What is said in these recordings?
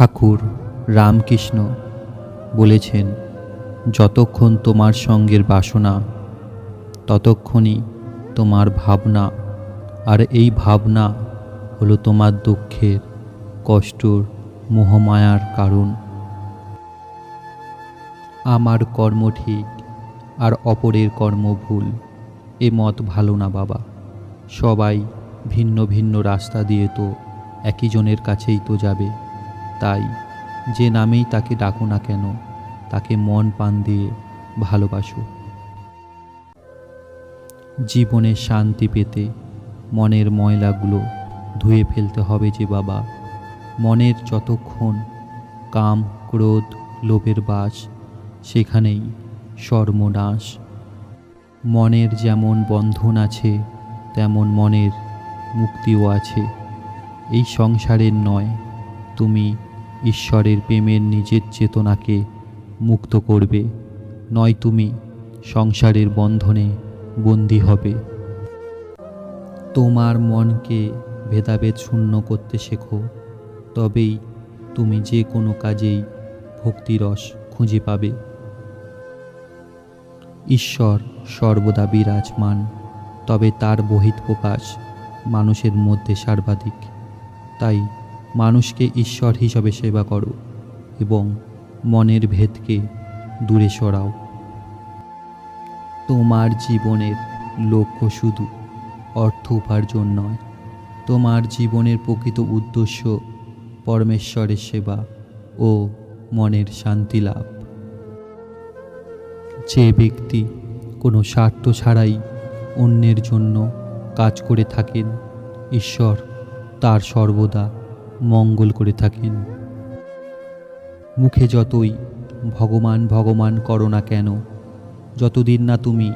ঠাকুর রামকৃষ্ণ বলেছেন, যতক্ষণ তোমার সঙ্গের বাসনা, ততক্ষণই তোমার ভাবনা, আর এই ভাবনা হলো তোমার দুঃখের, কষ্টর, মোহমায়ার কারণ। আমার কর্ম ঠিক, আর অপরের কর্ম ভুল। এ মত ভালো না বাবা। সবাই ভিন্ন ভিন্ন রাস্তা দিয়ে তো একই জনের কাছেই তো যাবে। তাই যে নামেই তাকে ডাকো না কেন, তাকে মন পান দিয়ে ভালোবাসো। জীবনে শান্তি পেতে মনের ময়লাগুলো ধুয়ে ফেলতে হবে যে বাবা। মনের যতক্ষণ কাম, ক্রোধ, লোভের বাস, সেখানেই সর্বনাশ। মনের যেমন বন্ধন আছে, তেমন মনের মুক্তিও আছে। এই সংসারের নয়, তুমি ঈশ্বরের প্রেমের নিজের চেতনাকে মুক্ত করবে। নয় তুমি, সংসারের বন্ধনে বন্দী হবে। তোমার মনকে ভেদাভেদ শূন্য করতে শেখো, তবেই তুমি যে কোনো কাজেই ভক্তিরস খুঁজে পাবে। ঈশ্বর সর্বদা বিরাজমান, তবে তার বহিঃপ্রকাশ মানুষের মধ্যে সর্বাধিক। তাই মানুষকে ঈশ্বর হিসাবে সেবা করো এবং মনের ভেদকে দূরে সরাও। তোমার জীবনের লক্ষ্য শুধু অর্থ উপার্জন নয়, তোমার জীবনের প্রকৃত উদ্দেশ্য পরমেশ্বরের সেবা ও মনের শান্তি লাভ। যে ব্যক্তি কোনো স্বার্থ ছাড়াই অন্যের জন্য কাজ করে থাকেন, ঈশ্বর তার সর্বদা মঙ্গল করে থাকেন। মুখে যতই ভগবান ভগবান করো না কেন, যতদিন না তুমি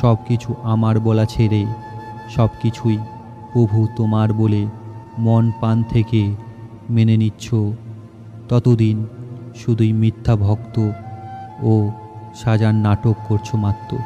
সব কিছু আমার বলা ছেড়ে সব কিছুই প্রভু তোমার বলে মন পান থেকে মেনে নিচ্ছ, ততদিন শুধুই মিথ্যা ভক্ত ও সাজার নাটক করছ মাত্র।